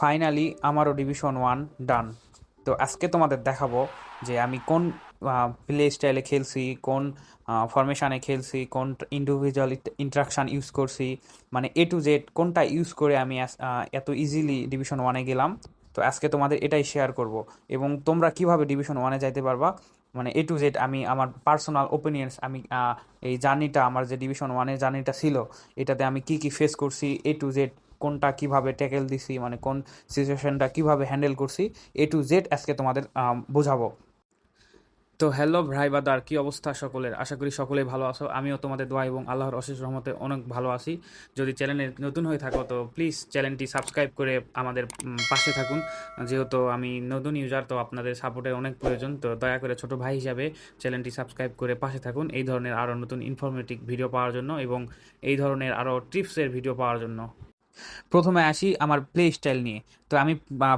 Finally আমারও division one ডান তো আজকে তোমাদের দেখাবো যে আমি কোন প্লে স্টাইলে খেলছি, কোন ফরমেশানে খেলছি, কোন ইন্ডিভিজুয়াল ইন্ট্রাকশান ইউজ করছি মানে এ টু জেড কোনটা ইউজ করে আমি এত ইজিলি ডিভিশন ওয়ানে গেলাম। তো আজকে তোমাদের এটাই শেয়ার করব এবং তোমরা কীভাবে ডিভিশন ওয়ানে যাইতে পারবা মানে এ টু জেড আমি, আমার পার্সোনাল ওপিনিয়ন্স আমি এই জার্নিটা আমার যে ডিভিশন ওয়ানের জার্নিটা ছিল, এটাতে আমি কি কি ফেস করছি এ টু জেড কোনটা কীভাবে ট্যাকেল দিছি মানে কোন সিচুয়েশনটা কীভাবে হ্যান্ডেল করছি এ টু জেড আজকে তোমাদের বোঝাবো। তো হ্যালো ভাই বাদার, কি অবস্থা সকলের? আশা করি সকলেই ভালো আছো। আমিও তোমাদের দোয়া এবং আল্লাহর অশেষ রহমতে অনেক ভালো আছি। যদি চ্যানেলে নতুন হয়ে থাকো, তো প্লিজ চ্যানেলটি সাবস্ক্রাইব করে আমাদের পাশে থাকুন। যেহেতু আমি নতুন ইউজার তো আপনাদের সাপোর্টের অনেক প্রয়োজন। তো দয়া করে ছোট ভাই হিসাবে চ্যানেলটি সাবস্ক্রাইব করে পাশে থাকুন এই ধরনের আরও নতুন ইনফরমেটিভ ভিডিও পাওয়ার জন্য এবং এই ধরনের আরও টিপসের ভিডিও পাওয়ার জন্য। প্রথমে আসি আমার প্লে স্টাইল নিয়ে। তো আমি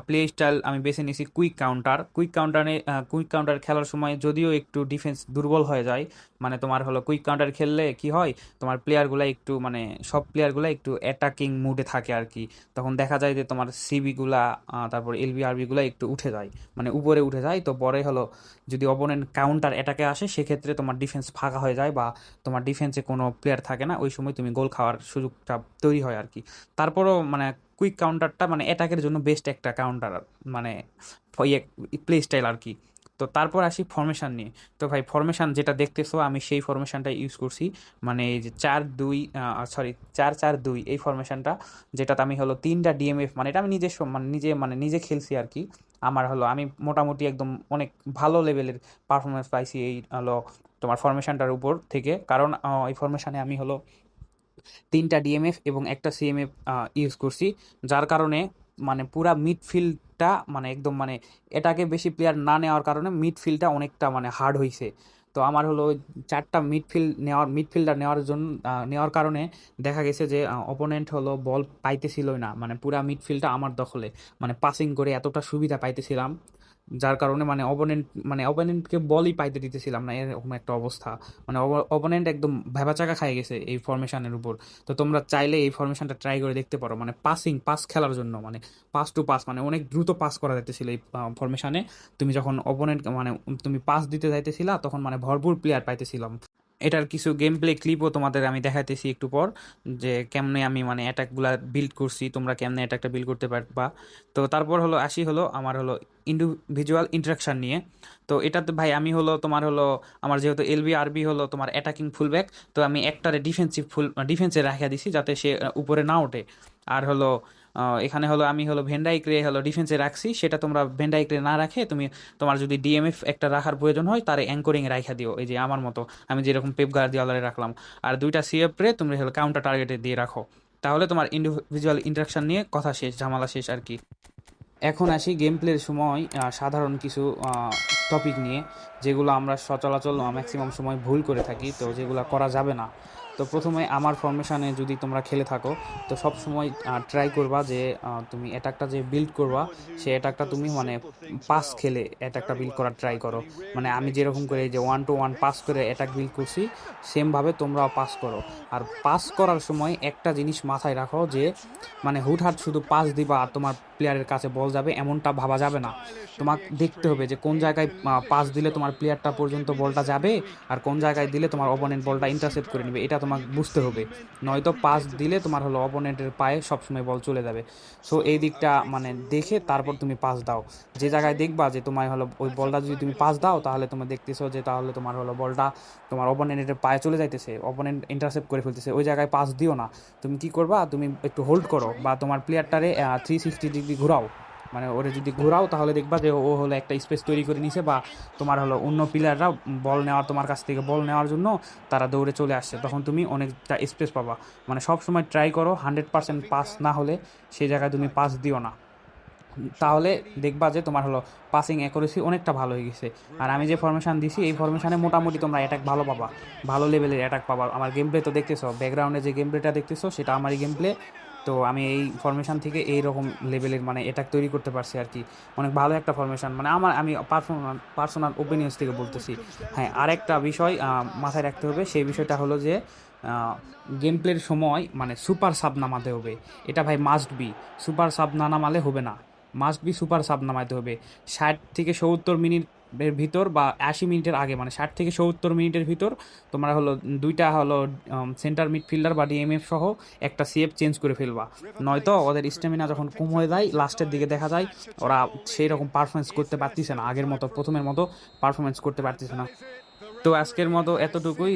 প্লে স্টাইল আমি বেছে নিয়েছি কুইক কাউন্টার কুইক কাউন্টারে কুইক কাউন্টার খেলার সময় যদিও একটু ডিফেন্স দুর্বল হয়ে যায় মানে তোমার হলো কুইক কাউন্টার খেললে কি হয়, তোমার প্লেয়ারগুলো একটু মানে সব প্লেয়ারগুলো একটু অ্যাটাকিং মুডে থাকে আর কি। তখন দেখা যায় যে তোমার সিবিগুলা তারপর এলবি আরবিগুলো একটু উঠে যায় মানে উপরে উঠে যায়। তো পরে হলো যদি অপোনেন্ট কাউন্টার অ্যাটাকে আসে, সেক্ষেত্রে তোমার ডিফেন্স ফাঁকা হয়ে যায় বা তোমার ডিফেন্সে কোনো প্লেয়ার থাকে না, ওই সময় তুমি গোল খাওয়ার সুযোগটা তৈরি হয় আর কি। তারপরও মানে কুইক কাউন্টারটা মানে অ্যাটাকের জন্য বেস্ট একটা কাউন্টার মানে ইয়ে প্লে স্টাইল আর কি। তো তারপর আসি ফরমেশন নিয়ে। তো ভাই ফরমেশন যেটা দেখতেছো, আমি সেই ফরমেশনটা ইউজ করছি। মানে এই যে চার দুই সরি চার চার দুই, এই ফরমেশনটা যেটাতে আমি হলো তিনটা ডিএমএফ মানে এটা আমি নিজে মানে নিজে মানে নিজে খেলছি আর কি। আমার হলো, আমি মোটামুটি একদম অনেক ভালো লেভেলের পারফরমেন্স পাইছি এই হলো তোমার ফরমেশনটার উপর থেকে। কারণ এই ফরমেশনে আমি হলো তিনটা ডিএমএফ এবং একটা সিএমএফ ইউজ করছি। যার কারণে মানে পুরা মিডফিল্ডটা মানে একদম মানে এটাকে বেশি প্লেয়ার না নেওয়ার কারণে মিডফিল্ডটা অনেকটা মানে হার্ড হয়েছে তো আমার হলো চারটা মিডফিল্ড নেওয়ার মিডফিল্ডার নেওয়ার জন্য নেওয়ার কারণে দেখা গেছে যে অপোনেন্ট হলো বল পাইতেছিলই না। মানে পুরা মিডফিল্ডটা আমার দখলে। মানে পাসিং করে এতটা সুবিধা পাইতেছিলাম। যার কারণে মানে অপোনেন্ট মানে অপোনেন্টকে বলই পাইতে দিতেছিলাম না, এরকম একটা অবস্থা। মানে অপোনেন্ট একদম ভেবাচাকা খাই গেছে এই ফরমেশনের উপর। তো তোমরা চাইলে এই ফরমেশনটা ট্রাই করে দেখতে পারো মানে পাসিং পাস খেলার জন্য মানে পাস টু পাস মানে অনেক দ্রুত পাস করা যাইতেছিল এই ফরমেশনে তুমি যখন অপোনেন্ট মানে তুমি পাস দিতে যাইতেছিলা, তখন মানে ভরপুর প্লেয়ার পাইতেছিলাম। এটার কিছু গেম প্লে ক্লিপও তোমাদের আমি দেখাইতেছি একটু পর, যে কেমনে আমি মানে অ্যাটাকগুলা বিল্ড করছি, তোমরা কেমনে অ্যাটাকটা বিল্ড করতে পারবা তো তারপর হলো আসি হলো আমার হলো ইন্ডিভিজুয়াল ইন্টারাকশন নিয়ে। তো এটাতে ভাই আমি হলো তোমার হলো, আমার যেহেতু এলবি আরবি হলো তোমার অ্যাটাকিং ফুলব্যাক তো আমি একটারে ডিফেন্সিভ ফুল ডিফেন্সে রাখিয়া দিছি যাতে সে উপরে না ওঠে। আর হলো এখানে হলো আমি হলো ভেন্ডাইক্রে হলো ডিফেন্সে রাখছি, সেটা তোমরা ভেন্ডাইক্রে না রাখে, তুমি তোমার যদি ডিএমএফ একটা রাখার প্রয়োজন হয়, তার অ্যাঙ্করিং রাখা দিও, এই যে আমার মতো, আমি যেরকম পেপ গার্দিওয়ালারে রাখলাম। আর দুইটা সিএফ রে তুমি হলো কাউন্টার টার্গেটে দিয়ে রাখো। তাহলে তোমার ইন্ডিভিজুয়াল ইন্টারাকশন নিয়ে কথা শেষ, ঝামেলা শেষ আর কি। এখন আসি গেম প্লের সময় সাধারণ কিছু টপিক নিয়ে, যেগুলো আমরা সচলাচল ম্যাক্সিমাম সময় ভুল করে থাকি, তো যেগুলো করা যাবে না। তো প্রথমে আমার ফরমেশনে যদি তোমরা খেলে থাকো, তো সব সময় ট্রাই করবা যে তুমি অ্যাটাকটা যে বিল্ড করবা, সে অ্যাটাকটা তুমি মানে পাস খেলে অ্যাটাকটা বিল্ড করার ট্রাই করো। মানে আমি যেরকম করে যে ওয়ান টু ওয়ান পাস করে অ্যাটাক বিল্ড করছি সেমভাবে তোমরাও পাস করো। আর পাস করার সময় একটা জিনিস মাথায় রাখো যে মানে হুটহাট শুধু পাস দিবা আর তোমার প্লেয়ারের কাছে বল যাবে, এমনটা ভাবা যাবে না। তোমাকে দেখতে হবে যে কোন জায়গায় পাস দিলে তোমার প্লেয়ারটা পর্যন্ত বলটা যাবে আর কোন জায়গায় দিলে তোমার অপোনেন্ট বলটা ইন্টারসেপ্ট করে নেবে, এটা তোমাকে বুঝতে হবে। নয়তো পাস দিলে তোমার হলো অপোনেন্টের পায়ে সবসময় বল চলে যাবে। সো এই দিকটা মানে দেখে তারপর তুমি পাস দাও। যে জায়গায় দেখবা যে তোমার হলো ওই বলটা যদি তুমি পাস দাও, তাহলে তুমি দেখতেছো যে তাহলে তোমার হলো বলটা তোমার অপোনেন্টের পায়ে চলে যাইতেছে অপোনেন্ট ইন্টারসেপ্ট করে ফেলতেছে। ওই জায়গায় পাস দিও না। তুমি কি করবা? তুমি একটু হোল্ড করো বা তোমার প্লেয়ারটারে থ্রি সিক্সটি ডিগ্রি ঘোরাও মানে ওরে যদি ঘোরাও তাহলে দেখবা যে ও হলো একটা স্পেস তৈরি করে নিছে বা তোমার হলো অন্য প্লেয়াররা বল নেওয়ার, তোমার কাছ থেকে বল নেওয়ার জন্য তারা দৌড়ে চলে আসছে। তখন তুমি অনেকটা স্পেস পাবা। মানে সব সময় ট্রাই করো হান্ড্রেড পার্সেন্ট পাস না হলে সেই জায়গায় তুমি পাস দিও না। তাহলে দেখবা যে তোমার হলো পাসিং অ্যাকুরেসি অনেকটা ভালো হয়ে গেছে। আর আমি যে ফরমেশন দিছি, এই ফরমেশনে মোটামুটি তোমরা অ্যাটাক ভালো পাবা। ভালো লেভেলের অ্যাটাক পাবা। আমার গেম প্লে তো দেখতেছো ব্যাকগ্রাউন্ডে যে গেম প্লেটা দেখতেছো, সেটা আমারই গেম প্লে তো আমি এই ফরমেশন থেকে এই রকম লেভেলের মানে অ্যাটাক তৈরি করতে পারছি আর কি। অনেক ভালো একটা ফরমেশন মানে আমার, আমি পার্সোনাল পার্সোনাল ওপিনিয়ন্স থেকে বলতেছি। হ্যাঁ আরেকটা বিষয় মাথায় রাখতে হবে, সেই বিষয়টা হলো যে গেম প্লের সময় মানে সুপার সাব নামাতে হবে। এটা ভাই মাস্ট বি সুপার সাব না নামালে হবে না। মাস্ট বি সুপার সাব নামাতে হবে। ষাট থেকে সত্তর মিনিটের ভিতর বা আশি মিনিটের আগে মানে ষাট থেকে সত্তর মিনিটের ভিতর তোমরা হলো দুইটা হলো সেন্টার মিডফিল্ডার বা ডিএমএফ সহ একটা সিএফ চেঞ্জ করে ফেলবা। নয়তো ওদের স্ট্যামিনা যখন কম হয়ে যায় লাস্টের দিকে দেখা যায়, ওরা সেই রকম পারফরমেন্স করতে পারতেছে না, আগের মতো, প্রথমের মতো পারফরমেন্স করতে পারতিছে না। তো আজকের মতো এতটুকুই।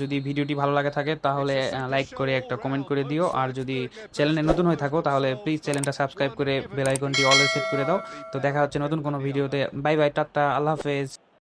যদি ভিডিওটি ভালো লাগে থাকে, তাহলে লাইক করে একটা কমেন্ট করে দিও। আর যদি চ্যানেলে নতুন হয়ে থাকো, তাহলে প্লিজ চ্যানেলটা সাবস্ক্রাইব করে বেল আইকনটি অলওয়েজ সেট করে দাও। তো দেখা হচ্ছে নতুন কোনো ভিডিওতে। বাই বাই টাটা, আল্লাহ হাফেজ।